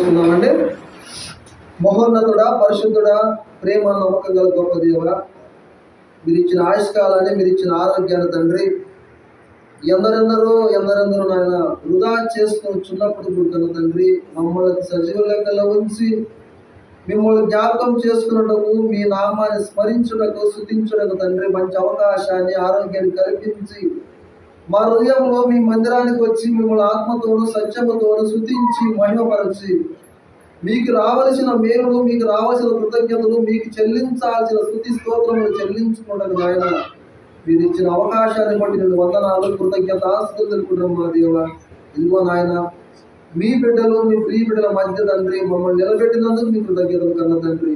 చేసుకుందామండి మహోన్నతుడా పరిశుద్ధుడా ప్రేమ నమ్మకం గల గొప్ప దేవ మీరు ఇచ్చిన ఆయుష్కాలాన్ని మీరు ఇచ్చిన ఆరోగ్యాన్ని తండ్రి ఎందరెందరో ఎందరెందరో నాయన వృధా చేసుకుని చిన్నప్పుడు పుడుతున్న తండ్రి మమ్మల్ని సజీవ లెక్కలో ఉంచి మిమ్మల్ని జ్ఞాపకం చేసుకున్నటకు మీ నామాన్ని స్మరించుటకు శుద్ధించుటకు తండ్రి మంచి అవకాశాన్ని ఆరోగ్యాన్ని కల్పించి మా హృదయంలో మీ మందిరానికి వచ్చి మిమ్మల్ని ఆత్మతోను సత్యముతోను శుద్ధించి మహిమపరచి మీకు రావలసిన మేలులు మీకు రావాల్సిన కృతజ్ఞతలు మీకు చెల్లించాల్సిన స్థుతి స్తోత్రములు చెల్లించుకోవడానికి నాయన. మీరు ఇచ్చిన అవకాశాన్ని బట్టి నేను వందనాలు కృతజ్ఞత ఆస్తులు తెలుపుకుంటాం మా దేవ. ఇదిగో నాయన మీ బిడ్డలు మీ ప్రియ బిడ్డల మధ్య తండ్రి మమ్మల్ని నిలబెట్టినందుకు మీ కృతజ్ఞతలు కన్న తండ్రి.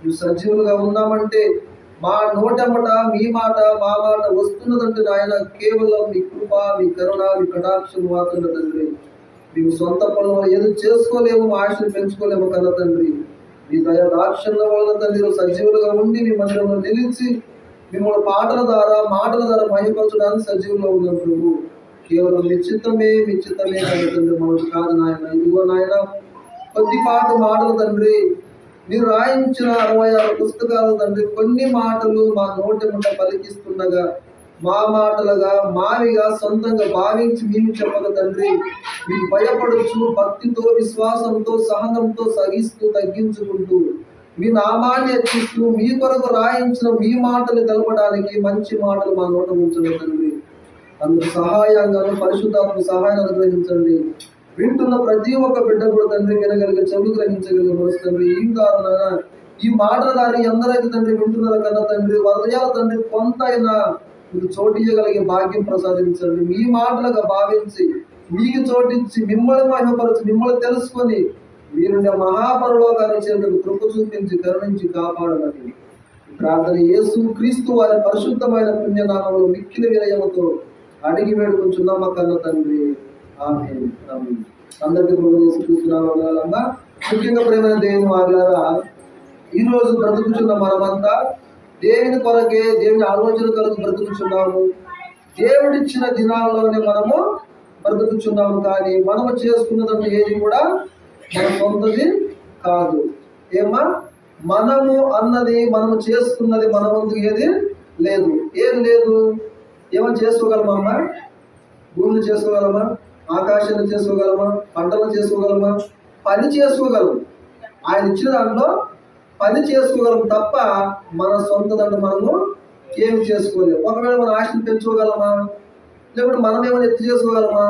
మీరు సజీవులుగా ఉన్నామంటే మా నోటమట మీ మాట మా మాట వస్తున్నదంటే నాయన కేవలం మీ కృప మీ కరుణ మీ కటాక్షం మాత్రమే తండ్రి. మేము సొంత పనుల వల్ల ఏదో చేసుకోలేము మా ఆశలు పెంచుకోలేము కదా తండ్రి. మీ దయ దాక్షణ్యం వలన తండ్రి సజీవులుగా ఉండి మీ మందిరంలో నిలిచి మిమ్మల్ని పాటల ద్వారా మాటల ద్వారా మహిపరచడానికి సజీవులో ఉన్నాం ప్రభు. కేవలం మీ చిత్తమే మీ చిత్తమే కదా తండ్రి మనకు కాదు నాయన. ఇదిగో నాయన కొద్ది పాటు మాటలు తండ్రి. మీరు రాయించిన అరవై ఆరు పుస్తకాలు తండ్రి కొన్ని మాటలు మా నోటి ముంట పలికిస్తుండగా మా మాటలుగా మావిగా సొంతంగా భావించి మేము చెప్పక తండ్రి మీరు భయపడుచు భక్తితో విశ్వాసంతో సహనంతో సహిస్తూ తగ్గించుకుంటూ మీ నామాన్ని హెచ్చిస్తూ మీ కొరకు రాయించిన మీ మాటలు తెలపడానికి మంచి మాటలు మా నోట ఉంచండి తండ్రి. అందుకు సహాయంగాను పరిశుద్ధాత్మ సహాయం అనుగ్రహించండి. వింటున్న ప్రతి ఒక్క బిడ్డ కూడా తండ్రి వినగలిగే చెవులు గ్రహించగలిగే మనసు తండ్రి. ఈ కారణంగా ఈ మాటల దారి ఎందరైతే తండ్రి వింటున్నారు కన్నా తండ్రి వరదయాల తండ్రి కొంత అయినా మీకు చోటించగలిగే భాగ్యం ప్రసాదించండి. మీ మాటలుగా భావించి మీకు చోటించి మిమ్మల్ని మహిమపరచి మిమ్మల్ని తెలుసుకొని మీరు మహాపరలోకాన్ని చేరుకు కృప చూపించి కరుణించి కాపాడమని ప్రార్థన యేసు క్రీస్తు వారి పరిశుద్ధమైన పుణ్యనామంలో మిక్కిలి వినయముతో అడిగి వేడుకుంటున్నాం కన్న తండ్రి. అందరికీ ప్రభు యేసు ముఖ్యంగా ప్రేమ దేవుని వారులారా ఈరోజు బ్రతుకుతున్న మనమంతా దేవుని కొరకే దేవుని ఆలోచన కొరకు బ్రతుకుచున్నాము? దేవుడిచ్చిన దినాల్లోనే మనము బ్రతుకుచున్నాము కానీ మనము చేసుకున్నదంటే ఏది కూడా మన సొంతది కాదు. ఏమా? మనము అన్నది మనము చేసుకున్నది మన వంతు ఏది లేదు. ఏది లేదు? ఏమని చేసుకోగలమా అమ్మా? భూమిని చేసుకోగలమా? ఆకాశాన్ని చేసుకోగలమా? పంటలు చేసుకోగలమా? పని చేసుకోగలం ఆయన ఇచ్చిన దాంట్లో పని చేసుకోగలం తప్ప మన సొంత దాంట్లో మనము ఏమి చేసుకోలేము ఒకవేళ మన ఆశను పెంచుకోగలమా? లేకుంటే మనం ఏమైనా ఎత్తి చేసుకోగలమా?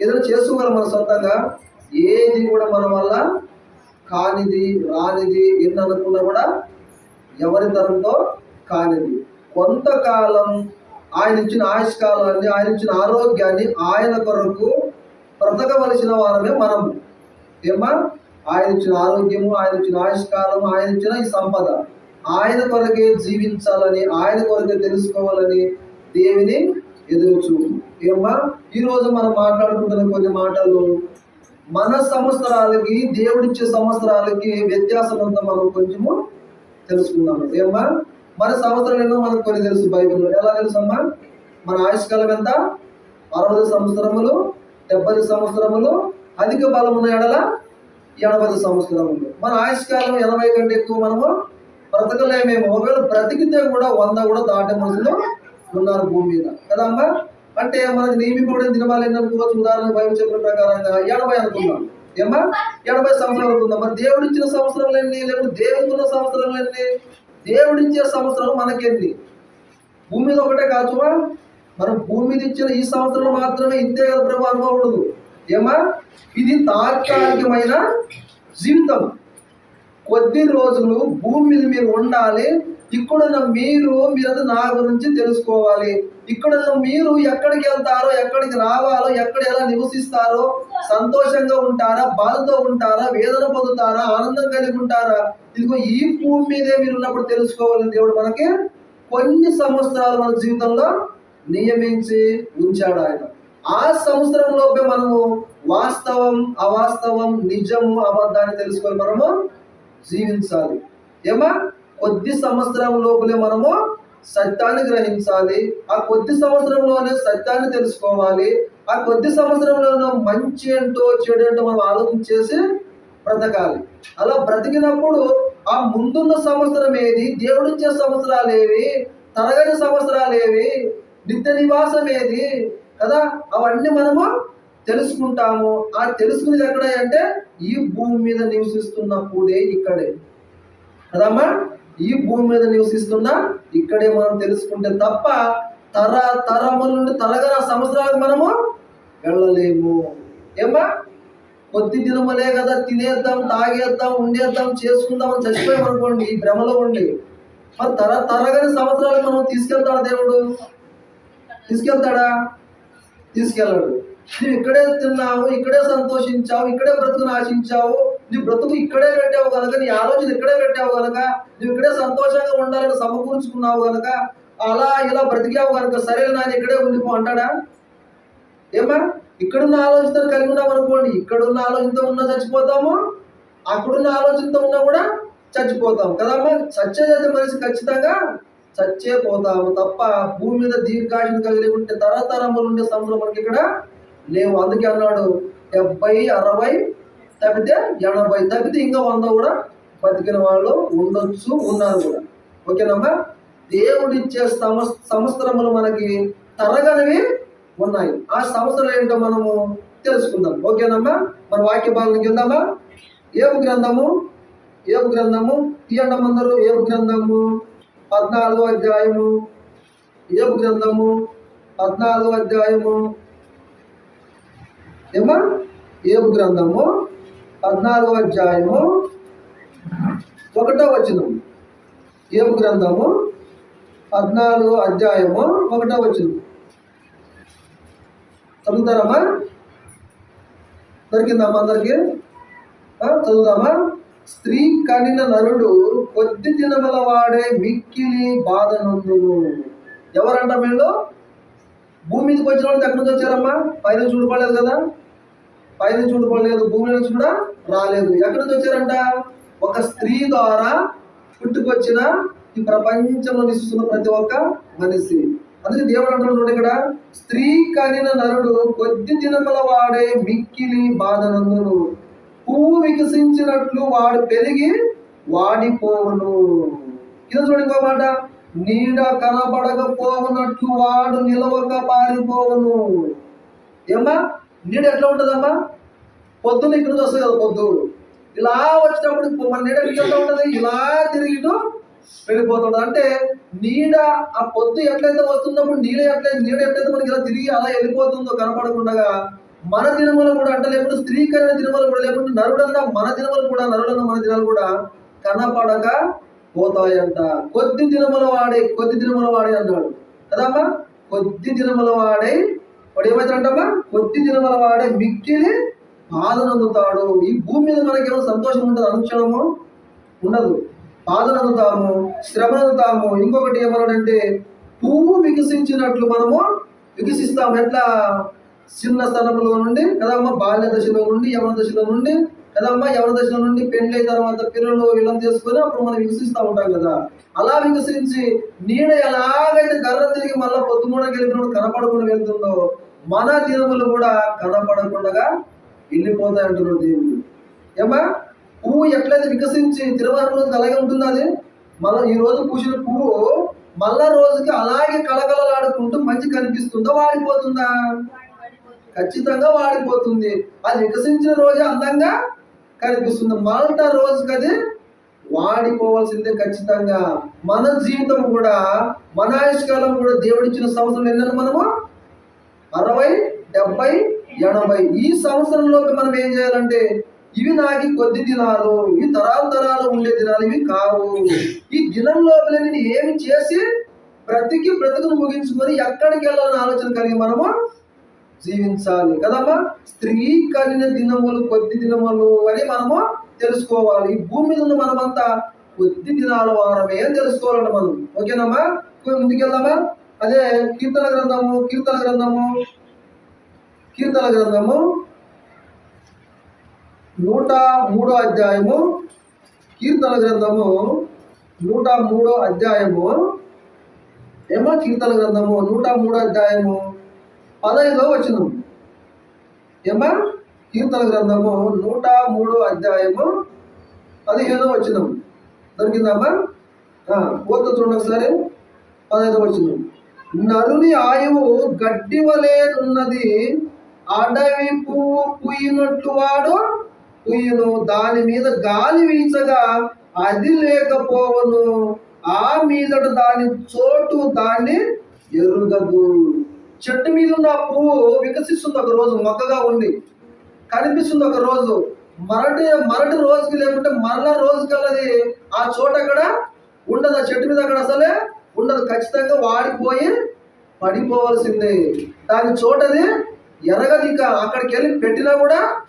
ఏదైనా చేసుకోగలం మన సొంతంగా? ఏది కూడా మన వల్ల కానిది రానిది ఎన్ని అనుకున్నా కూడా ఎవరి తరంతో కానిది. కొంతకాలం ఆయన ఇచ్చిన ఆయుష్కాలాన్ని ఆయన ఇచ్చిన ఆరోగ్యాన్ని ఆయన కొరకు బ్రతకవలసిన వారమే మనం. ఏమా ఆయన ఇచ్చిన ఆరోగ్యము ఆయన ఇచ్చిన ఆయుష్కాలము ఆయన ఇచ్చిన ఈ సంపద. ఆయన కొరకే జీవించాలని ఆయన కొరకే తెలుసుకోవాలని దేవిని ఎదురు చూపు ఈరోజు మనం మాట్లాడుకుంటున్న కొన్ని మాటలు మన సంవత్సరాలకి దేవుడిచ్చే సంవత్సరాలకి వ్యత్యాసం ఉందో మనం కొంచెము తెలుసుకుందాం ఏమా మన సంవత్సరం ఎన్నో మనకు కొన్ని తెలుసు బైబిల్ ఎలా తెలుసమ్మా? మన ఆయుష్కాలం ఎంత? అరవై సంవత్సరములు డెబ్బై సంవత్సరములు అధిక బలం ఉన్న ఎడల ఎనభై సంవత్సరములు. మన ఆయుష్కాలం ఎనభై కంటే ఎక్కువ మనము బ్రతకలేమేమో. ఒకవేళ బ్రతికితే కూడా వంద కూడా దాటే మనుషులు ఉన్నారు భూమి మీద. కదా అమ్మా? అంటే మనకి నియమింపబడిన దినమాలు ఎన్ని అనుకోవచ్చు? ఉదాహరణ బైబిల్ చెప్పిన ప్రకారంగా ఎనభై అనుకుందాం. ఏమా ఎనభై సంవత్సరాలు అనుకుందాం. మరి దేవుడు ఇచ్చిన సంవత్సరాలు ఎన్ని? లేకపోతే దేవుడున్న సంవత్సరాలు ఎన్ని? దేవుడిచ్చే సంవత్సరం మనకేంటి? భూమి మీద ఒకటే కాచువా మనం భూమి మీద ఇచ్చిన ఈ సంవత్సరం మాత్రమే ఇంతే కదా ప్రభు అనుకోకూడదు ఏమా? ఇది తాత్కాలికమైన జీవితం. కొద్ది రోజులు భూమి మీద మీరు ఉండాలి. ఇక్కడున్న మీరు మీరు నా గురించి తెలుసుకోవాలి. ఇక్కడున్న మీరు ఎక్కడికి వెళ్తారో ఎక్కడికి రావాలో ఎక్కడ ఎలా నివసిస్తారో సంతోషంగా ఉంటారా బాధతో ఉంటారా వేదన పొందుతారా ఆనందం కలిగి ఉంటారా? ఇదిగో ఈ భూమి మీదే మీరు ఉన్నప్పుడు తెలుసుకోవాలని దేవుడు మనకి కొన్ని సంవత్సరాలు మన జీవితంలో నియమించి ఉంచాడు ఆయన. ఆ సంవత్సరంలోపే మనము వాస్తవం అవాస్తవం నిజము అబద్ధాన్ని తెలుసుకొని మనము జీవించాలి. ఏమా? కొద్ది సంవత్సరం లోపలే మనము సత్యాన్ని గ్రహించాలి. ఆ కొద్ది సంవత్సరంలోనే సత్యాన్ని తెలుసుకోవాలి. ఆ కొద్ది సంవత్సరంలోనే మంచి ఏంటో చెడు ఏంటో మనం ఆలోచన చేసి బ్రతకాలి. అలా బ్రతికినప్పుడు ఆ ముందున్న సంవత్సరం ఏది దేవుడిచ్చే సంవత్సరాలు ఏవి తరగని సంవత్సరాలు ఏవి నిత్య నివాసం ఏది కదా? అవన్నీ మనము తెలుసుకుంటాము. ఆ తెలుసుకునేది ఎక్కడ అంటే ఈ భూమి మీద నివసిస్తున్నప్పుడే ఇక్కడే. కదమ్మా? ఈ భూమి మీద నివసిస్తున్నా ఇక్కడే మనం తెలుసుకుంటే తప్ప తర తరముల నుండి తరగన సంవత్సరాలకు మనము వెళ్ళలేము. ఏమ్మా? కొద్ది దినములే కదా తినేద్దాం తాగేద్దాం ఉండేద్దాం చేసుకుందాం అని చచ్చిపోయాం అనుకోండి ఈ భ్రమలో ఉండి. మరి తర తరగని సంవత్సరాలు మనం తీసుకెళ్తాడా దేవుడు? తీసుకెళ్తాడా? తీసుకెళ్ళాడు. నువ్వు ఇక్కడే తిన్నావు ఇక్కడే సంతోషించావు ఇక్కడే బ్రతుకుని ఆశించావు నీ బ్రతుకు ఇక్కడే పెట్టావు కనుక నీ ఆలోచన ఇక్కడే పెట్టావు కనుక నువ్వు ఇక్కడే సంతోషంగా ఉండాలని సమకూర్చుకున్నావు కనుక అలా ఇలా బ్రతికావు కనుక సరే నాన్న ఇక్కడే ఉండిపో అంటాడా? ఏమా ఇక్కడున్న ఆలోచనతో కలిగి ఉన్నాం అనుకోండి. ఇక్కడున్న ఆలోచనతో ఉన్నా చచ్చిపోతాము. అక్కడున్న ఆలోచనతో ఉన్నా కూడా చచ్చిపోతాం. కదమ్మా చచ్చేదైతే మనిషి ఖచ్చితంగా చచ్చే పోతాము తప్ప భూమి మీద దీర్ఘాయుషం కలిగి ఉంటే తరతరములు ఉండే సంవత్సరం మనకి ఇక్కడ లేవు. అందుకే అన్నాడు డెబ్బై అరవై తప్పితే ఎనభై తప్పితే ఇంకా వంద కూడా బతికిన వాళ్ళు ఉండొచ్చు ఉన్నారు కూడా. ఓకేనమ్మా? దేవుడిచ్చే సంవత్సరములు మనకి తరగనివి ఉన్నాయి. ఆ సంవత్సరం ఏంటో మనము తెలుసుకుందాం. ఓకేనమ్మా? మన వాక్య భాగంకి వెళ్దామా? ఏపు గ్రంథము ఏపు గ్రంథము తీయండి అందరూ. ఏపు గ్రంథము పద్నాలుగో అధ్యాయము. ఏపు గ్రంథము పద్నాలుగో అధ్యాయము. ఏమా ఏపు గ్రంథము పద్నాలుగో అధ్యాయము. ఒకటో వచనం. ఏపు గ్రంథము పద్నాలుగో అధ్యాయము ఒకటో వచనం. చదువుతారమ్మా? దొరికిందమ్మా అందరికి? చదువుదామా? స్త్రీ కనిన నరుడు కొద్ది దినముల వాడే మిక్కిలి బాధ నందును. ఎవరంట వీళ్ళు? భూమి మీదకి వచ్చిన వాళ్ళు ఎక్కడి నుంచి వచ్చారమ్మా? పైన చూడపడలేదు కదా? పైన చూడపడలేదు. భూమి నుంచి కూడా రాలేదు. ఎక్కడి నుంచి వచ్చారంట? ఒక స్త్రీ ద్వారా పుట్టుకొచ్చిన ఈ ప్రపంచంలో నివసిస్తున్న ప్రతి ఒక్క మనిషి. అందుకే దేవుడు అంటున్నాడు ఇక్కడ స్త్రీ కనిన నరుడు కొద్ది దినముల వాడే మిక్కిలి బాధనందును. పువ్వు వికసించినట్లు వాడు పెరిగి వాడిపోవును. ఇది చూడండి ఇంకో మాట నీడ కనబడకపోవునట్లు వాడు నిలవక పారిపోవును. ఏమ్మా నీడ ఎట్లా ఉంటుందమ్మా? పొద్దున్న ఇక్కడ వస్తుంది కదా పొద్దు. ఇలా వచ్చినప్పుడు మన నీడ ఎట్లా ఉంటుంది? ఇలా తిరిగిటూ వెళ్ళిపోతుండదు అంటే నీడ ఆ పొద్దు ఎట్లయితే వస్తున్నప్పుడు నీడ ఎట్లయితే నీడ ఎట్లయితే మనకి ఇలా తిరిగి అలా వెళ్ళిపోతుందో కనపడకుండా మన దినములు కూడా అంటే లేకుండా స్త్రీకరణ దినములు కూడా లేకుండా నరుడన్నా మన దినములు కూడా నరుడన్న మన దినాలు కూడా కనపడక పోతాయంట. కొద్ది దినముల వాడే కొద్ది దినముల వాడే అన్నాడు. కదమ్మా? కొద్ది దినముల వాడే. వాడు ఏమవుతాడంటమ్మా కొద్ది దినముల వాడే మిక్కిలి బాధనందుతాడు ఈ భూమి మీద మనకేమో సంతోషం ఉంటుంది అనుక్షణము ఉండదు. బాధనందుతాము శ్రమనందుతాము ఇంకొకటి ఏమన్నాడంటే పువ్వు వికసించినట్లు మనము వికసిస్తాము. ఎట్లా? చిన్న స్థలంలో నుండి కదమ్మా బాల్య దశలో నుండి యవన దశలో నుండి కదమ్మా యవన దశలో నుండి పెళ్ళి తర్వాత పిల్లలు విలం చేసుకొని అప్పుడు మనం వికసిస్తూ ఉంటాం కదా. అలా వికసించి నీడ ఎలాగైతే గర్ర తిరిగి మళ్ళీ పొద్దుమూడ గెలిపినప్పుడు కనపడకుండా వెళ్తుందో మన దినములు కూడా కనపడకుండా వెళ్ళిపోతాయి అంటున్నారు దేవుడు. ఏమా పువ్వు ఎట్లయితే వికసించి తిరువారం రోజుకి అలాగే ఉంటుంది అది? మళ్ళీ ఈ రోజు పూసిన పువ్వు మళ్ళా రోజుకి అలాగే కలకలలాడుకుంటూ మంచి కనిపిస్తుందా? వాడిపోతుందా? ఖచ్చితంగా వాడిపోతుంది. అది వికసించిన రోజే అందంగా కనిపిస్తుంది. మరట రోజుకి అది వాడిపోవాల్సిందే ఖచ్చితంగా. మన జీవితం కూడా మన ఆయుష్కాలం కూడా దేవుడిచ్చిన సంవత్సరం ఎన్నని మనము? అరవై డెబ్బై ఎనభై. ఈ సంవత్సరంలోకి మనం ఏం చేయాలంటే ఇవి నాకు కొద్ది దినాలు ఇవి తరాలు తరాలు ఉండే దినాలు ఇవి కావు. ఈ దినం లోపల నేను ఏమి చేసి బ్రతికి బ్రతుకును ముగించుకొని ఎక్కడికి వెళ్ళాలని ఆలోచన కలిగి మనము జీవించాలి కదమ్మా? స్త్రీ కలిగిన దినములు కొద్ది దినములు అని మనము తెలుసుకోవాలి. ఈ భూమి మీద ఉన్న మనమంతా కొద్ది దినాల వారమే అని తెలుసుకోవాలండి మనం. ఓకేనమ్మా? ముందుకెళ్దామా అదే కీర్తన గ్రంథము కీర్తన గ్రంథము కీర్తన గ్రంథము. నూట మూడో అధ్యాయము కీర్తన గ్రంథము నూట మూడో అధ్యాయము. ఏమో కీర్తన గ్రంథము? నూట మూడో అధ్యాయము. పదహైదో వచనం. ఏమా? కీర్తన గ్రంథము నూట మూడో అధ్యాయము పదిహేనో వచ్చినాం దొరికిందమ్మా? పూర్త చూడండి ఒకసారి. పదహైదో వచ్చినాం నరుని ఆయువు గడ్డి వలె అడవి పువ్వు పుయ్యినట్టు వాడు పుయ్యును దాని మీద గాలి వీచగా అది లేకపోవను. ఆ మీదట దాని చోటు దాన్ని ఎరుగదు. చెట్టు మీద ఉన్న పువ్వు వికసిస్తుంది ఒక రోజు మొక్కగా ఉండి. కనిపిస్తుంది ఒక రోజు. మరటి మరటి రోజుకి లేకుంటే మరలా రోజుకల్లది ఆ చోట అక్కడ ఉండదు. ఆ చెట్టు మీద అక్కడ అసలే ఉండదు. ఖచ్చితంగా వాడిపోయి పడిపోవలసిందే. దాని చోటది ఎరగదు ఇక. అక్కడికి వెళ్ళి పెట్టినా కూడా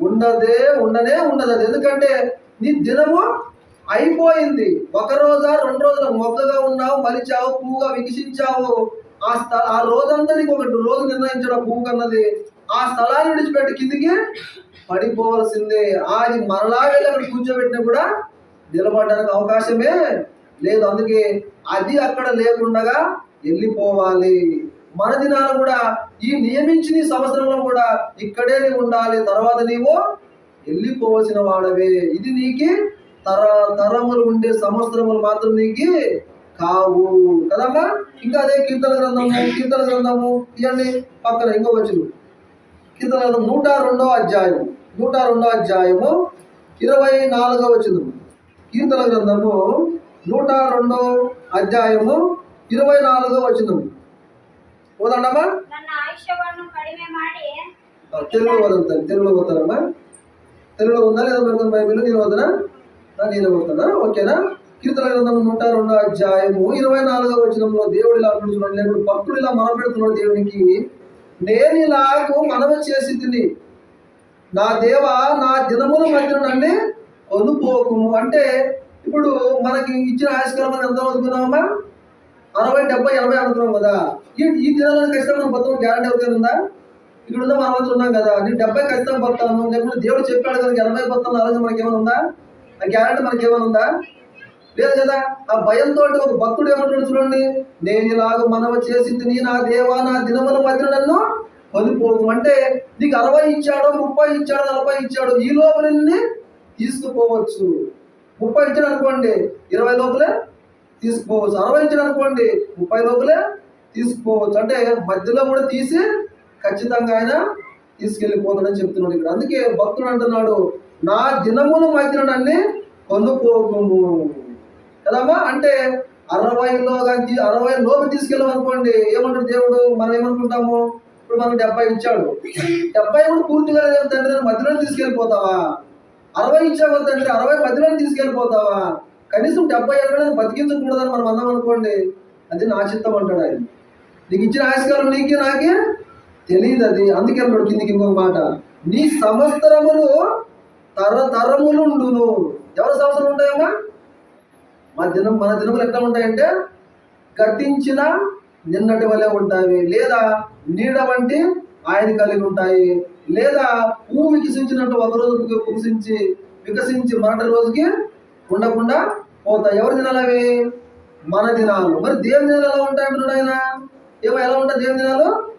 ఉండదే ఉండనే ఉండదు అది. ఎందుకంటే నీ దినము అయిపోయింది. ఒక రోజా రెండు రోజుల మొగ్గగా ఉన్నావు మలిచావు పువ్వుగా వికసించావు. ఆ స్థల ఆ రోజంతా నీకు ఒక రోజు నిర్ణయించడం పువ్వు కన్నది. ఆ స్థలాన్ని విడిచిపెట్టి కిందికి పడిపోవలసిందే. అది మరలా వెళ్ళి అక్కడ కూర్చోబెట్టినా కూడా నిలబడడానికి అవకాశమే లేదు. అందుకే అది అక్కడ లేకుండగా వెళ్ళిపోవాలి. మన దినాలు కూడా ఈ నియమించిన సంవత్సరంలో కూడా ఇక్కడే నీవు ఉండాలి తర్వాత నీవు వెళ్ళిపోవలసిన వాడవే. ఇది నీకి తర తరములు ఉండే సంవత్సరములు మాత్రం నీకు కావు. కదమ్మా? ఇంకా అదే కీర్తన గ్రంథము కీర్తన గ్రంథము ఇవన్నీ పక్కన ఇంకో వచ్చింది కీర్తన గ్రంథం నూట రెండో అధ్యాయం నూట రెండో అధ్యాయము ఇరవై నాలుగో వచ్చింది కీర్తన గ్రంథము నూట రెండో అధ్యాయము ఇరవై నాలుగో వచ్చింది ఓదండమ్మా ನನ್ನ ಆಯುಷ್ಯವನ್ನು ಕಡಿಮೆ ಮಾಡಿ తెలుగులో వదులుతాను తెలుగులో పోతానమ్మా తెలుగులో ఉందా లేదా మరి బైబిల్ నేను వదనా నేను పోతానా ఓకేనా కీర్తన గ్రంథం నూట రెండో అధ్యాయము ఇరవై నాలుగో వచనంలో దేవుడు ఇలా అంటున్నాడు లేకపోతే భక్తుడు ఇలా మనం పెడుతున్నాడు దేవునికి నేను ఇలాగూ మనవి చేసి తిని నా దేవ నా దినముల మధ్య నన్ను కొనుపోకుము అంటే ఇప్పుడు మనకి ఇచ్చిన ఆయుష్కాలం మనం ఎంత చదువుకున్నామమ్మా అరవై డెబ్బై ఎనభై అడుగుతున్నాం కదా. ఈ ఈ దినాలను ఖచ్చితంగా మనం బతుకు గ్యారంటీ అవుతుంది ఉందా? ఇక్కడ ఉందా మన మధ్య ఉన్నాం కదా. నేను డెబ్బై ఖచ్చితంగా బతాను లేకుంటే దేవుడు చెప్పాడు కదా ఎనభై బతాను అలాగే మనకి ఏమైనా ఉందా? ఆ గ్యారంటీ మనకి ఏమైనా ఉందా? లేదు కదా. ఆ భయంతో ఒక భక్తుడు ఏమంటాడు చూడండి నేను ఇలాగ మనవ చేసింది నీ నా దేవా నా దినముల మధ్య నన్ను కొనిపోకు అంటే నీకు అరవై ఇచ్చాడో ముప్పై ఇచ్చాడో నలభై ఇచ్చాడు ఈ లోపల తీసుకుపోవచ్చు. ముప్పై ఇచ్చాడు అనుకోండి ఇరవై లోపలే తీసుకోవచ్చు. అరవై ఇచ్చాడు అనుకోండి ముప్పై లోపలే తీసుకోవచ్చు. అంటే మధ్యలో కూడా తీసి ఖచ్చితంగా ఆయన తీసుకెళ్ళిపోతాడని చెప్తున్నాడు ఇక్కడ. అందుకే భక్తుడు అంటున్నాడు నా దినమును మధ్యన నన్ను కొనుక్కోము కదమ్మా? అంటే అరవైలో కానీ అరవై లోపు తీసుకెళ్ళమనుకోండి ఏమంటాడు దేవుడు? మనం ఏమనుకుంటాము? ఇప్పుడు మనం డెబ్బై ఇచ్చాడు. డెబ్బై కూడా పూర్తిగా లేదు తండ్రి మధ్యలో తీసుకెళ్ళిపోతావా? అరవై ఇచ్చావు తండ్రి అరవై మధ్యలో తీసుకెళ్ళిపోతావా? కనీసం డెబ్బై ఎనభై బతికించకూడదని మనం అన్నాం అనుకోండి అది నా చిత్తం అంటాడు ఆయన. నీకు ఇచ్చిన ఆయుష్కాలం నీకే నాకే తెలియదు అది. అందుకే అన్నాడు కిందికి ఇంకొక మాట. నీ సంవత్సరములు తరతరములుండును ఎవరి సంవత్సరం ఉంటాయమ్మా? మా దినం మన దినములు ఎట్లా ఉంటాయంటే గట్టించిన నిన్నటి వలె ఉంటాయి. లేదా నీడ వంటి ఆయన కలిగి ఉంటాయి. లేదా పువ్వు వికసించినట్టు ఒక రోజు వికసించి వికసించి మరొక రోజుకి ఉండకుండా పోతాయి. ఎవరి దినాలు అవి? మన దినాలు. మరి దేవుని దినాలు ఎలా ఉంటాయి అంటున్నాడు ఆయన? ఏమో ఎలా ఉంటాయి దేవుని దినాలు?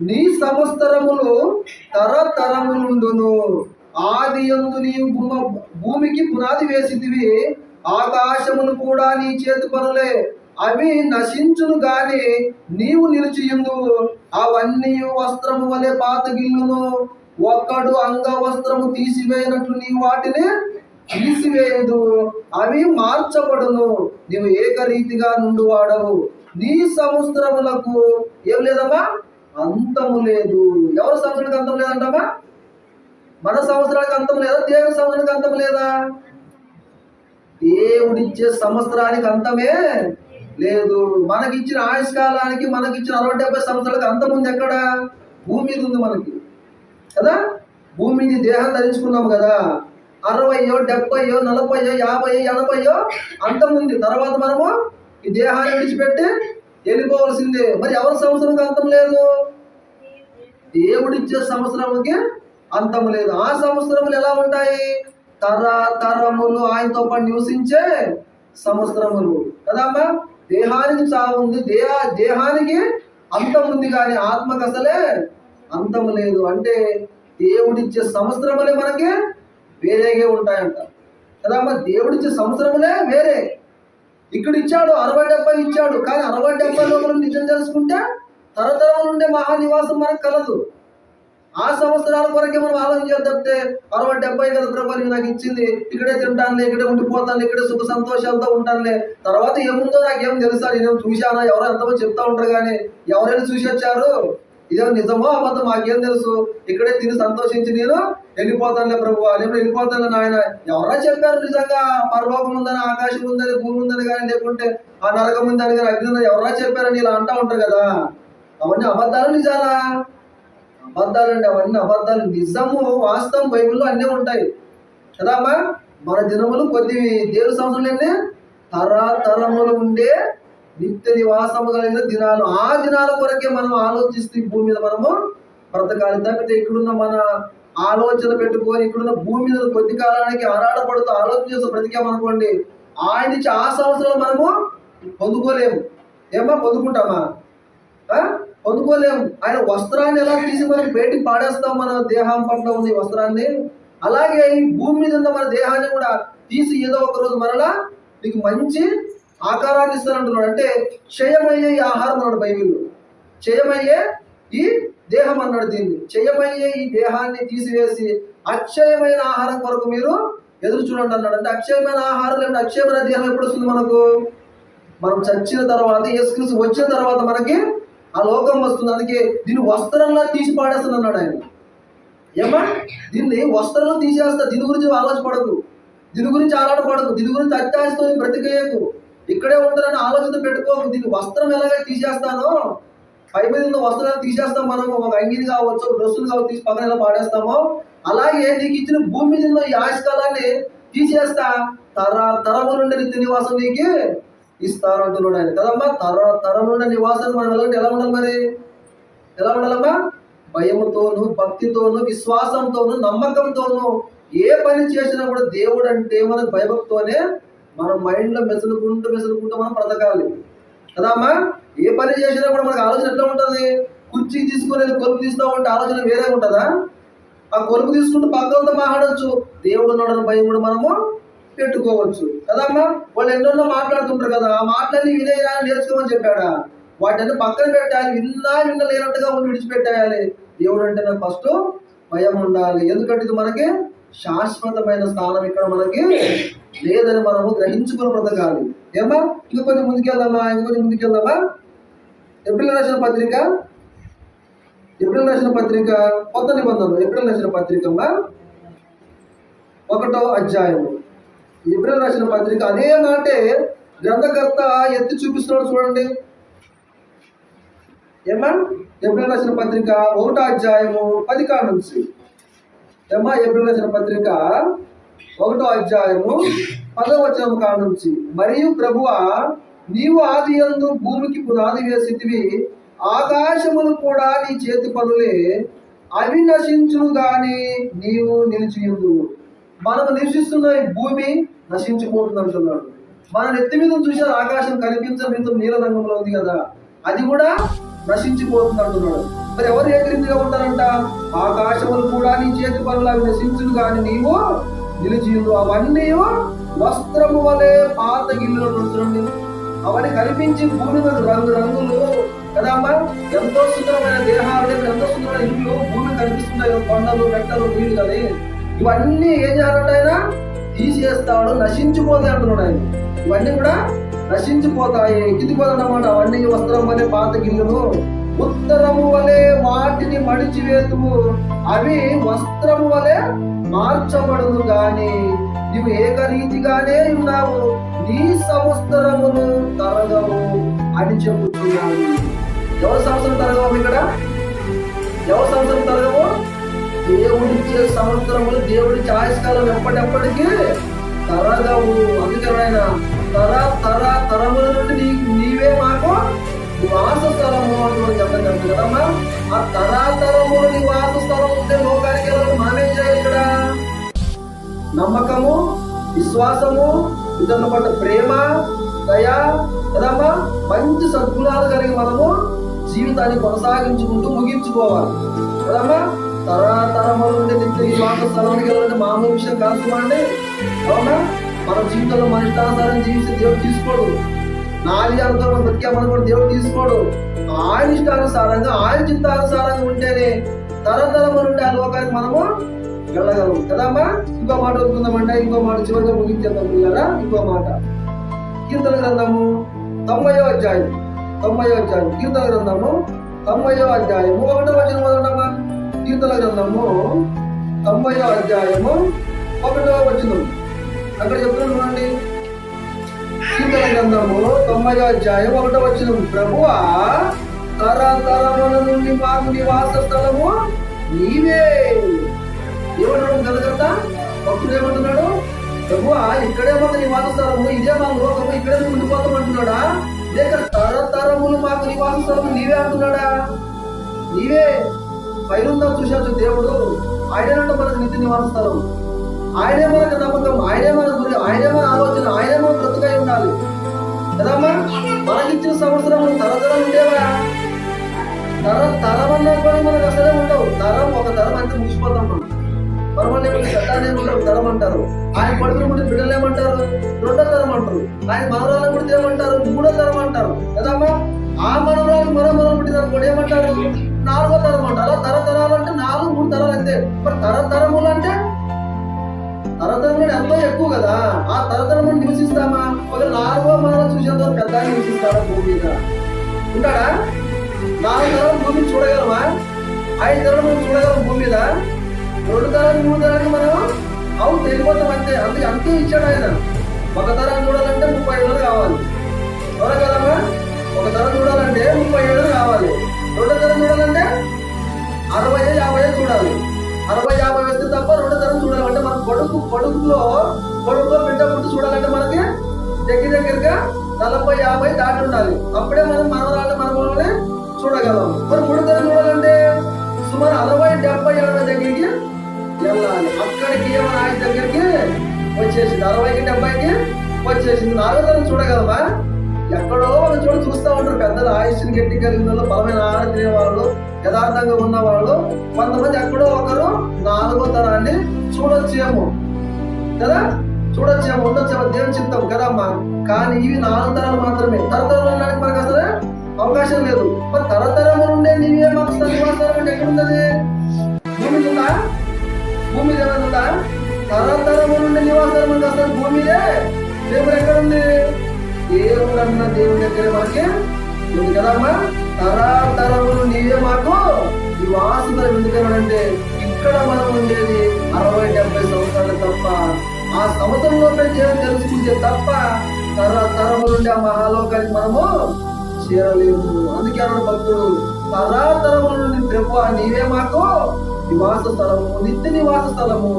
నీ సంవత్సరములు తరతరములుండును. ఆది ఎందు నీవు భూమికి పునాది వేసిదివి ఆకాశములు కూడా నీ చేతి పనులే. అవి నశించును గాని నీవు నిలిచియుందు అవన్నీ వస్త్రము వలె పాతగిల్లును ఒక్కడు అంగ వస్త్రము తీసివేయనట్లు నీ వాటిని తీసివేయదు అవి మార్చబడును. నీవు ఏకరీతిగా నుండి వాడవు నీ సంవత్సరములకు ఏం లేదమ్మా? అంతము లేదు. ఎవరి సంవత్సరానికి అంతం లేదంటమ్మా? మన సంవత్సరానికి అంతం లేదా? దేవుని సంవత్సరానికి అంతం లేదా? దేవుడిచ్చే సంవత్సరానికి అంతమే లేదు. మనకిచ్చిన ఆయుష్కాలానికి మనకిచ్చిన అరవై డెబ్బై సంవత్సరాలకు అంతం ఉంది ఎక్కడ? భూమి మీద ఉంది మనకి. కదా? భూమిని దేహం ధరించుకున్నాము కదా. అరవయో డెబ్బయో నలభయో యాభై ఎనభయో అంతం ఉంది. తర్వాత మనము ఈ దేహాన్ని విడిచిపెట్టి వెళ్ళిపోవలసిందే. మరి ఎవరి సంవత్సరానికి అంతం లేదు? దేవుడిచ్చే సంవత్సరంకి అంతం లేదు. ఆ సంవత్సరములు ఎలా ఉంటాయి? తరతరములు ఆయనతో పాటు నివసించే సంవత్సరములు. కదమ్మా? దేహానికి చావు ఉంది. దేహ దేహానికి అంతం ఉంది కానీ ఆత్మకు అసలే లేదు. అంటే దేవుడిచ్చే సంవత్సరములే మనకి వేరేగా ఉంటాయంట. కదమ్మా దేవుడిచ్చే సంవత్సరములే వేరే. ఇక్కడ ఇచ్చాడు అరవై డెబ్బై ఇచ్చాడు. కానీ అరవై డెబ్బైలో మనం నిజం తెలుసుకుంటే తరతరం నుండే మహానివాసం మనకు కలదు. ఆ సంవత్సరాల కొరకే మనం ఆలోచన చేద్దంటే అరవై డెబ్బై కదా ప్రభు నాకు ఇచ్చింది. ఇక్కడే తింటానులే ఇక్కడే ఉండిపోతాను ఇక్కడే సుఖ సంతోషాలతో ఉంటానులే. తర్వాత ఏముందో నాకేం తెలుసా నేను చూశానా ఎవరో ఎంతమంది చెప్తా ఉంటారు కానీ ఎవరైనా చూసి వచ్చారు? ఇదేమో నిజమో అబద్ధం మాకేం తెలుసు? ఇక్కడే తిని సంతోషించి నేను వెళ్ళిపోతానులే ప్రభు. నేను వెళ్ళిపోతాను నాయన. ఎవరైనా చెప్పారు నిజంగా పరలోకం ఉందని ఆకాశం ఉందని భూమి ఉందని కానీ లేకుంటే ఆ నరకం ఉందని కానీ అగ్ని ఉందని ఎవరైనా చెప్పారని ఇలా అంటా ఉంటారు కదా. అవన్నీ అబద్ధాలు నిజాలా? అబద్ధాలండి అవన్నీ అబద్ధాలు. నిజము వాస్తవం బైబిల్లో అన్నీ ఉంటాయి. కదామా మన దినములు కొద్ది దేవుని సంవత్సరాలు తరతరములు ఉండే నిత్య నివాసము కలిగిన దినాలు. ఆ దినాల కొరకే మనం ఆలోచిస్తూ ఈ భూమి మీద మనము బ్రతకాలి. తప్పితే ఇక్కడున్న మన ఆలోచన పెట్టుకొని ఇక్కడున్న భూమి మీద కొద్ది కాలానికి ఆరాటపడుతూ ఆలోచన చేస్తూ బ్రతికామనుకోండి ఆయన నుంచి ఆ సంవత్సరాలు మనము పొందుకోలేము. ఏమా పొందుకుంటామా? పొందుకోలేము. ఆయన వస్త్రాన్ని ఎలా తీసి మనం బయటికి పాడేస్తాం? మన దేహం పట్ల ఉంది ఈ వస్త్రాన్ని. అలాగే ఈ భూమి మీద ఉన్న మన దేహాన్ని కూడా తీసి ఏదో ఒక రోజు మరలా నీకు మంచి ఆకారాన్ని ఇస్తానంటున్నాడు. అంటే క్షయమయ్యే ఈ ఆహారం అన్నాడు బైబిల్లో. క్షయమయ్యే ఈ దేహం అన్నాడు దీన్ని. క్షయమయ్యే ఈ దేహాన్ని తీసివేసి అక్షయమైన ఆహారం కొరకు మీరు ఎదురు చూడండి అన్నాడు. అంటే అక్షయమైన ఆహారం లేదంటే అక్షయమైన దేహం ఎప్పుడు వస్తుంది మనకు? మనం చచ్చిన తర్వాత యేసుక్రీస్తు వచ్చిన తర్వాత మనకి ఆ లోకం వస్తుంది. అందుకే దీన్ని వస్త్రంలా తీసి పాడేస్తాను అన్నాడు ఆయన. ఏమా దీన్ని వస్త్రంలో తీసేస్తా. దీని గురించి ఆలోచపడకు. దీని గురించి ఆరాటపడకు. దీని గురించి అత్యాశతో బ్రతికేయకు. ఇక్కడే ఉంటారని ఆలోచన పెట్టుకో దీన్ని వస్త్రం ఎలాగ తీసేస్తానో పై మీద ఉన్న వస్త్రాలు తీసేస్తాం మనం ఒక అంగిని కావచ్చు డ్రెస్సులు కావచ్చు తీసి పక్కన ఎలా పాడేస్తామో అలాగే నీకు ఇచ్చిన భూమి మీద ఉన్న ఈ ఆయుష్కాలాన్ని తీసేస్తా. తర తరము నుండి నివాసం నీకు ఇస్తాను అంటున్నాడు ఆయన. కదమ్మా తర తరం నుండి నివాసం మనం ఎలాగంటే ఎలా ఉండాలి మరి? ఎలా ఉండాలమ్మా? భయముతోను భక్తితోను విశ్వాసంతోను నమ్మకంతోను ఏ పని చేసినా కూడా దేవుడు అంటే మనకు భయభక్తితోనే మన మైండ్లో మెసులుకుంటూ మెసులుకుంటూ మనం బ్రతకాలి. కదా ఏ పని చేసినా కూడా మనకు ఆలోచన ఎట్లా ఉంటుంది? కుర్చీ తీసుకుని కొలుపు తీస్తూ ఉంటే ఆలోచన వేరే ఉంటుందా? ఆ కొలుపు తీసుకుంటూ పక్కలతో మాట్లాడచ్చు. దేవుడు ఉన్నాడని భయం కూడా మనము పెట్టుకోవచ్చు. కదమ్మా? వాళ్ళు ఎన్నెన్నో మాట్లాడుతుంటారు కదా ఆ మాటలని వినేయా నేర్చుకోమని చెప్పాడా? వాటిని పక్కన పెట్టాలి విన్నా వినలేనట్టుగా ఉండి విడిచిపెట్టేయాలి. దేవుడు అంటే నాకు ఫస్ట్ భయం ఉండాలి. ఎందుకంటే ఇది మనకి శాశ్వతమైన స్థానం ఇక్కడ మనకి లేదని మనము గ్రహించుకుని బ్రతకాలి. ఏమా ఇంకా కొంచెం ముందుకెళ్దామా? ఇంకా కొంచెం ముందుకెళ్దామా? ఏప్రిల్ రాసిన పత్రిక? ఏప్రిల్ రాసిన పత్రిక? కొత్త నిబంధనలు. ఏప్రిల్ రాసిన పత్రికమ్మా ఒకటో అధ్యాయము ఏప్రిల్ రాసిన పత్రిక. అదే గ్రంథకర్త ఎత్తి చూపిస్తున్నాడు చూడండి. ఏమా ఏప్రిల్ రాసిన పత్రిక ఒకటో అధ్యాయము పది కాడ నుంచి ఏమా ఏప్రిల్ రాసిన పత్రిక ఒకటో అధ్యాయము పదవ వచనం కాడ నుంచి. మరియు ప్రభువ నీవు ఆది యందు భూమికి పునాది వేసితివి ఆకాశములు కూడా నీ చేతి పనులే అవి నశించును గాని నీవు నిలిచియుందు మనం నివసిస్తున్న ఈ భూమి నశించిపోతుంది అంటున్నాడు. మన నెత్తి మీద చూసిన ఆకాశం కనిపించని నీల రంగంలో ఉంది కదా అది కూడా నశించిపోతుంది అంటున్నాడు. మరి ఎవరు ఏకరీతిగా ఉంటారంట? ఆకాశములు కూడా నీ చేతి పనులు అవి నశించును కానీ నీవు నిలిచియుందు అవన్నీ వస్త్రము వలె పాత గిల్లులో నుండి అవన్నీ కనిపించి భూమి మీద రంగు రంగులు. కదా అమ్మా? ఎంతో సుందరమైన దేహాలు ఎంతో సుందరమైన ఇల్లు భూమి కనిపిస్తున్నాయి. కొండలు పెట్టలు నీళ్ళు కానీ ఇవన్నీ ఏం చేయాలంటే ఆయన? తీసేస్తాడు నశించిపోతాయి అంటున్నాడు ఆయన. ఇవన్నీ కూడా నశించిపోతాయి. కిందిపోదన్నమాట అవన్నీ వస్త్రం వలె పాత గిల్లును ఉత్తరము వలె వాటిని మడిచివేతువు అవి వస్త్రము వలె మార్చబడును గాని నీవు ఏకరీతిగానే ఉన్నావు. నీ సంవత్సరమును తరగవు అని చెబుతున్నాను ఎవరి సంవత్సరం తరగవు ఇక్కడ? ఎవరి సంవత్సరం తరగవు? దేవుడిచ్చే సంవత్సరములు దేవుడి ఆయుష్కాలం ఎప్పటిప్పటికీ తరగవు. అందుకని తర తర తరముల నుండి నీ నీవే మాకు నివాస స్థలము అని చెప్పండి కదమ్మా ఆ తరాతరములు నివాస స్థలం ఉంటే లోకానికి వెళ్ళాలి చేయాలి ఇక్కడ? నమ్మకము విశ్వాసము ఇతరుల పట్ల ప్రేమ దయ కదమ్మా? మంచి సద్గుణాలు కలిగి మనము జీవితాన్ని కొనసాగించుకుంటూ ముగించుకోవాలి. కదమ్మా? తరతరముల నుండి నిత్య నివాస స్థలానికి వెళ్ళాలంటే మామూలు విషయం కాదు అండి అవునా? మన జీవితంలో మన ఇష్టానుసారం జీవిస్తే దేవుడు తీసుకోడు. నాది అనుకో మనం కూడా దేవుడు తీసుకోడు. ఆయన ఇష్టానుసారంగా ఆయన చిత్తానుసారంగా ఉంటేనే తరతరములు ఉంటే ఆ లోకానికి మనము వెళ్ళగలం కదమ్మా? ఇంకో మాట వదుకుందామంటే ఇంకో మాట చివరిగా ముగించేద్దాం కదా ఇంకో మాట. కీర్తన గ్రంథము తొంభయో అధ్యాయం తొంభయో అధ్యాయం కీర్తన గ్రంథము తొంభయో అధ్యాయము. ఒకటో వచ్చిన మొదలమ్మా కీర్తన గ్రంథము తొంభయో అధ్యాయము ఒకటో వచనం. అక్కడ చెప్తున్నాం చూడండి. గ్రంథము తొంభై అధ్యాయం ఒకటో వచ్చిన ప్రభువా తరతరముల నుండి మాకు నివాస స్థలము నీవే. ఏమంటాడు కలగత భక్తుడు ఏమంటున్నాడు? ప్రభువా ఇక్కడే మాకు నివాస స్థలము ఇదే మా లోకము ఇక్కడే మేము ఉండిపోతాం అంటున్నాడా? లేక తరతరములు మాకు నివాస స్థలము నీవే అంటున్నాడా? నీవే. పైరుందా చూశాడు దేవుడు ఆయనంటే మనకు నిత్య నివాస స్థలం ఆయనే మనకు నమ్మకం ఆయనే మన గురి ఆయనే మన ఆలోచన ఆయనే మన బ్రతుకై ఉండాలి. కదమ్మా? మనకిచ్చిన సంవత్సరం తరతరం ఉండేవా? తర తరం అన్నా కూడా మనకు అసలే ఉండవు. తరం ఒక తరం అంతే ముగిసిపోతాం మనం. పరమల్లి చట్టాన్ని ఉంటారు తరం అంటారు. ఆయన పడుకుని పుట్టి బిడ్డలు ఏమంటారు? రెండో తరం అంటారు. ఆయన మనవరాలను కూడా ఏమంటారు? మూడో తరం అంటారు. కదమ్మా? ఆ మనవరాలు మరో మనం పుట్టినారు కూడా ఏమంటారు? నాలుగో తరం అంటారు. అలా తరతరాలు అంటే నాలుగు మూడు తరాలు అంతే. మరి తరతరములు అంటే తరతరములు ఎంతో ఎక్కువ కదా. ఆ తరతరములు నివసిస్తామా? చూసేంత నివసిస్తాడా భూమి మీద? ఉంటాడా? నాలుగు తరాలు భూమి చూడగలమా? ఐదు తరాలు మనం చూడగలం భూమి మీద? రెండు తరాలు మూడు తరాలు మనం అవును వెళ్ళిపోతాం అంతే. అందుకే అంతే ఇచ్చాడు ఆయన. ఒక తరం చూడాలంటే ముప్పై ఏళ్ళు కావాలి. చూడగలమా ఒక తరం చూడాలంటే ముప్పై ఏళ్ళు కావాలి. రెండో తరం చూడాలంటే అరవై యాభై చూడాలి. అరవై యాభై వస్తే తప్ప రెండో తరం చూడాలంటే మన కొడుకు కొడుకులో కొడుకులో బిడ్డ పుట్టి చూడాలంటే మనకి దగ్గర దగ్గరగా నలభై యాభై దాటి ఉండాలి. అప్పుడే మనం మనవరాలు మనవరాలని చూడగలం. మరి మూడు తరం సుమారు అరవై డెబ్బై ఏళ్ళ దగ్గరికి వెళ్ళాలి. అక్కడికి ఏమైనా ఆయన దగ్గరికి వచ్చేసింది. అరవైకి డెబ్బైకి వచ్చేసింది. నాలుగో తరం చూడగలమా? ఎక్కడో వాళ్ళు చూడ చూస్తూ ఉంటారు. పెద్దలు ఆయుష్ని గట్టి కలిగిన వాళ్ళు బలమైన ఆహారం తినేవాళ్ళు యథార్థంగా ఉన్న వాళ్ళు. కొంతమంది ఎక్కడో ఒకరు నాలుగో తరాన్ని చూడొచ్చేమో. కదా? చూడొచ్చేమో. ఉండొచ్చేమో. దేవుని చిత్తం. కదమ్మా? కానీ ఇవి నాలుగు తరాలు మాత్రమే. తరతరాలు ఉండడానికి మనకు అసలు అవకాశం లేదు. మరి తరతరము నుండే నీవే మాకు నివాసం అంటే ఎక్కడున్నది భూమి ఉందా? భూమి మీద ఏమైనా ఉందా? తరతరము నుండి నివాసం అసలు భూమిదే దేవుడు ఎక్కడుంది దేవుడు అన్న దేవుడి దగ్గర మనకి ఉంది కదమ్మా. తరతరములు నీవే మాకు నివాసులు ఎందుకన్నాడంటే ఇక్కడ మనం ఉండేది అరవై డెబ్బై సంవత్సరాలు తప్ప ఆ సంవత్సరంలో దేవుడు తెలుసుకుంటే తప్ప తర తరతరముల నుండి ఆ మహాలోకానికి మనము చేరలేము. అందుకే అన్నాడు భక్తుడు తరతరముల నుండి ప్రభు నీవే మాకు నివాస స్థలము నిత్య నివాస స్థలము.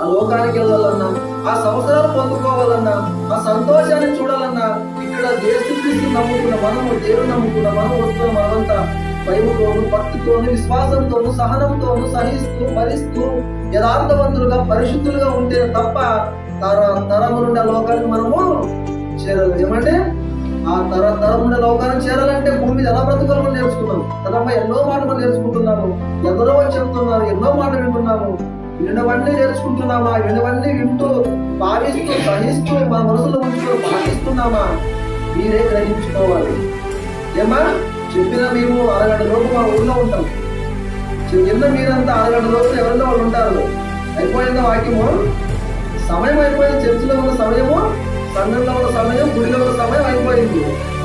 ఆ లోకానికి వెళ్ళాలన్నా ఆ సంవత్సరాలు పొందుకోవాలన్నా ఆ సంతోషాన్ని చూడాలన్నా ఇక్కడ దేశక్రీస్తు నమ్ముకున్న మనము దేవుని నమ్ముకున్న మనం వస్తున్న మనమంతా భయముతోను భక్తితోను విశ్వాసంతోను సహనంతోను సహిస్తూ భరిస్తూ యథార్థవంతులుగా పరిశుద్ధులుగా ఉంటే తప్ప తర తరము నుండి లోకానికి మనము చేరాలి. ఏమంటే ఆ తర తరం నుండి లోకానికి చేరాలంటే భూమి మీద ఎలా బ్రతకాలని నేర్చుకున్నాము నేర్చుకున్నాం కదమ్మా ఎన్నో మాటలు నేర్చుకుంటున్నాము. ఎందరో చెప్తున్నారు ఎన్నో మాటలు వింటున్నాము. వినవన్నీ నేర్చుకుంటున్నామా? వినవన్నీ వింటూ భావిస్తూ సహిస్తూ మన మనసులో ఉంచుతూ పాటిస్తున్నామా మీరే గ్రహించుకోవాలి. ఏమా చెప్పిన మేము అరగంట లోపు మా ఊళ్ళో ఉంటాం. చెప్పిన మీరంతా అరగంట లోపు ఎవరిలో వాళ్ళు ఉంటారు. అయిపోయిందా వాక్యము? సమయం అయిపోయింది చర్చిలో ఉన్న సమయము సంఘంలో ఉన్న సమయం గుడిలో ఉన్న సమయం అయిపోయింది.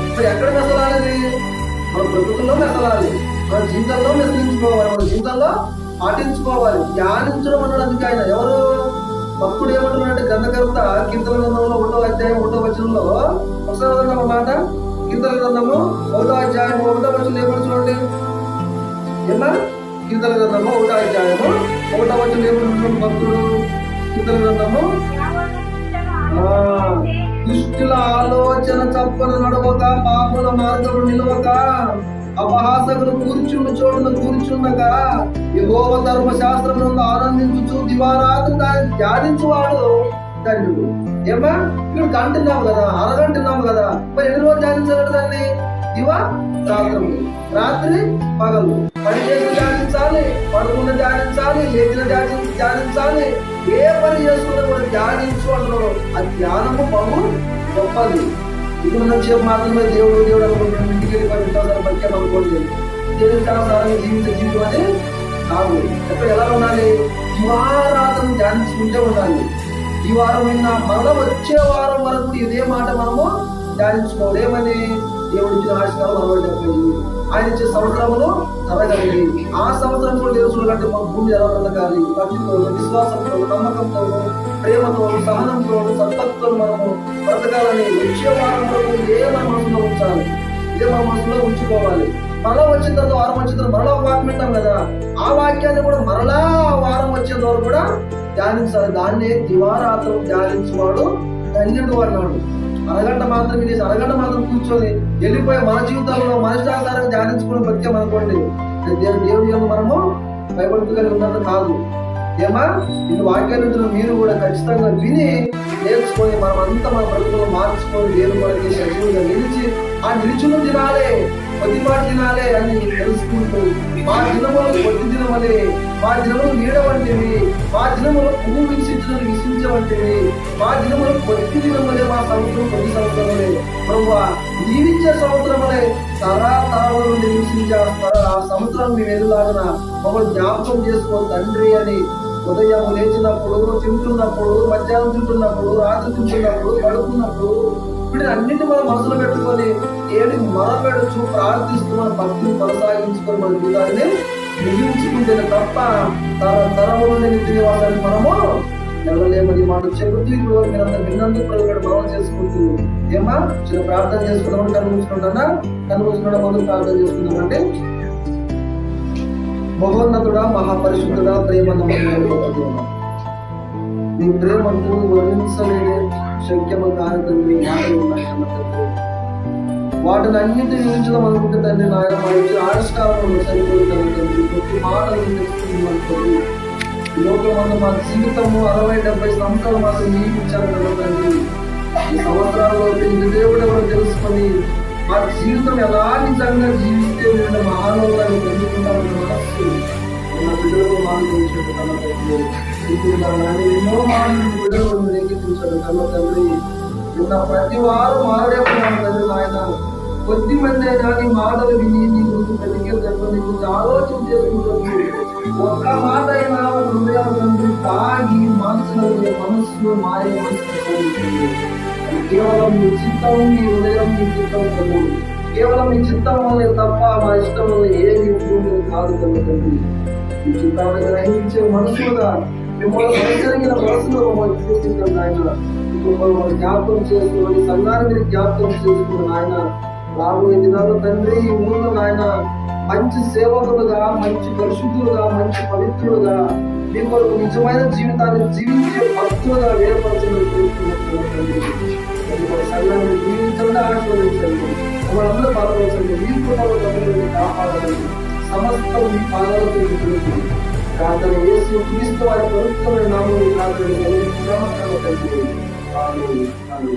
ఇప్పుడు ఎక్కడ మెసలాలి మన బ్రతుకుల్లో మెసలాలి మన జీవితంలో మెసలించుకోవాలి మన జీవితంలో పాటించుకోవాలి. ధ్యానించడం అన్నాడు అందుకే ఆయన. ఎవరు? భక్తుడు ఏమంటున్నాడంటే గ్రంథకర్త కీర్తన గ్రంథంలో ఒకటో అధ్యాయం ఒకటో వచనంలో ఒకసారి చదవండి మాట. కీర్తన గ్రంథము ఒకటో అధ్యాయం ఒకటో వచనం ఏమని చూడండి? ఏమా కీర్తన గ్రంథము ఒకటో అధ్యాయము ఒకటో వచనం ఏమంటున్నాడు భక్తుడు? కీర్తన గ్రంథము దుష్టుల ఆలోచన చప్పన నడవక పాపుల మార్గము నిలవక అపహాసకులు కూర్చున్న చోటున కూర్చుండగా యహోవ ధర్మశాస్త్రములను ఆనందించు దివారాత్రి దాన్ని ధ్యానించువాడు ధన్యుడు ఏమా ఇప్పుడు గంటున్నాము కదా అరగంటున్నాము కదా. మరి ఎన్ని రోజులు ధ్యానించాలంటే దాన్ని? దివా? రాత్రి రాత్రి పగలు. పని చేసిన ధ్యానించాలి పడుకున్న ధ్యానించాలి లేచిన ధ్యాని ధ్యానించాలి. ఏ పని చేసుకున్నా కూడా ధ్యానించు అంటారు ఆ ధ్యానము బహు గొప్పది. ఇప్పుడు సేపు మాత్రమే దేవుడు దేవుడు అనుకుంటున్నాం ఇంటికి వెళ్ళి పది పరిచయం అనుకోండి. దేవుడి జీవిత జీవితం అని కాదు. అక్కడ ఎలా ఉండాలి? దివారాధన ధ్యానించుకుంటే ఉండాలి. ఈ వారం విన్న మరల వచ్చే వారం వరకు ఇదే మాట మనము ధ్యానించుకోవాలి ఏమని దేవుడి ఇచ్చిన ఆశీర్వాదం అరవై డెబ్బై ఆయన ఇచ్చే సంవత్సరములు తరగలి ఆ సంవత్సరంలో కూడా దేవుడు కంటే మన భూమి ఎలా బ్రతకాలి? భక్తితో విశ్వాసంతో నమ్మకంతో ప్రేమతో సహనంతో సత్పత్తో మనము బ్రతకాలని వచ్చే వారం ఏ మన మనసులో ఉంచాలి? ఇదే మన మనసులో ఉంచుకోవాలి? మరలా వచ్చిన తర్వాత వారం వచ్చిన తర్వాత మరలా వాక్యం వింటాం కదా? ఆ వాక్యాన్ని కూడా మరలా వారం వచ్చేంత వరకు కూడా ధ్యానించాలి. దాన్నే దివారాత్రం ధ్యానించేవాడు ధన్యుడు అన్నాడు. అరగంట మాత్రం వినేసి అరగంట మాత్రం కూర్చొని వెళ్ళిపోయి మన జీవితంలో మనుషాధారంగా ధ్యానించుకుని ప్రత్యేకం అనుకోండి దేవుడి యందు మనము భయపడుతూ ఉన్నట్టు కాదు. ఏమా? ఇటు వాక్యాలు మీరు కూడా ఖచ్చితంగా విని నేర్చుకొని మనం అంతా మన బ్రతుకులు మార్చుకొని దేవుని మనకి సజీవుగా నిలిచి ఆ నిలిచును తినాలే కొద్దిపాటి తినాలే అని తెలుసుకుంటూ మా దినములు కొద్ది దినమలే మా దినములు నీడ వంటివి మా దినములు పువ్వు వికసించిన వికసించ వంటివి మా దినములు కొద్ది దినములే మా సంవత్సరం కొద్ది సంవత్సరములే ప్రభు జీవించే సంవత్సరములే తరా తరముల నుండి నివసించే ఆ సంవత్సరం మేము ఎదులాగిన మమ్మల్ని జ్ఞాపకం చేసుకో తండ్రి అని ఉదయం లేచినప్పుడు తింటున్నప్పుడు మధ్యాహ్నం తింటున్నప్పుడు రాత్రి తింటున్నప్పుడు పడుకున్నప్పుడు వీటిని అన్నింటి మనం మనసులో పెట్టుకొని ఏడు మొదలుపెట్టచ్చు ప్రార్థిస్తూ మన భక్తిని కొనసాగించుకొని మన జీవితాన్ని నిర్మించుకుంటే తప్ప తర తరములు నిత్య మనము నిలవలేమని మాట చెబుతూ ఇప్పుడు మీరందరూ విన్నందుకు ప్రజలు మనం చేసుకుంటూ ఏమా చిన్న ప్రార్థన చేసుకుందాం కన్ను మూసుకుంటానా? ముందు ప్రార్థన చేసుకుందామంటే మహోన్నతుడా మహాపరిశుద్ధుడా ప్రేమ నమ్మకం నీ ప్రేమకు వర్ణించలేని శక్యము కాని తండ్రి మాటలు ఉన్నాయి తండ్రి వాటిని అన్నింటి ఉంచుదాం అనుకుంటే తండ్రి నాయన మంచి ఆవిష్కారం సరిపోతుంది తండ్రి ప్రతి మాటలు తెలుసుకుందాం తండ్రి. ఈ లోకమందు మా జీవితము అరవై డెబ్బై సంవత్సరాలు మాకు నీకు ఇచ్చారు కదా తండ్రి. ఈ సంవత్సరాల్లో పెళ్ళి దేవుడు ఎవరు తెలుసుకొని మా జీవితం ఎలా నిజంగా జీవిస్తే నేను మహాలోకాన్ని పొందుకుంటామన్న మనస్సు నా బిడ్డలకు మాకు ఇచ్చినట్టు తండ్రి ఎన్నో మాటలు బిడ్డలు రేకెత్తించాడు కన్న తండ్రి నిన్న ప్రతి వారు మారడేపోయాను తండ్రి నాయన కొద్ది మంది అయినా నీ మాటలు విని నీ గురించి పెరిగే తప్ప నీ గురించి ఆలోచన చేసుకుంటుంది ఒక్క మాట అయినా హృదయాలు తండ్రి తాగి మనసులో మనస్సు మాయ మనసు కేవలం నీ చిత్తం నీ హృదయం నీ చిత్తం ప్రభు కేవలం నీ చిత్తం వల్లే తప్ప నా ఇష్టం వల్ల ఏది భూమి కాదు తండ్రి. ఈ చిత్తాన్ని గ్రహించే మనసులుగా మిమ్మల్ని పరిచరిగిన మనసులో మమ్మల్ని చూపించండి ఆయన మిమ్మల్ని జ్ఞాపకం చేసుకుని సంఘాన్ని మీరు జ్ఞాపకం చేసుకున్న ఆయన రాబోయే దినాల్లో తండ్రి ఈ ఊళ్ళో నాయన మంచి సేవకులుగా మంచి పరిశుద్ధులుగా మంచి పవిత్రులుగా మీ కొరకు నిజమైన జీవితాన్ని జీవించే భక్తులుగా వేరపరచమని కోరుకుంటున్నాను సంఘాన్ని జీవించండి ఆశీర్వదించండి. మమ్మల్ని అందరూ పాల్గొనండి. మీ కుటుంబంలో అందరినీ కాపాడండి. సమస్తం మీ పాదాలతో పెట్టుకుంటుంది ప్రార్థన యేసు క్రీస్తు వారి పవిత్రమైన నామని ప్రార్థన కలిగి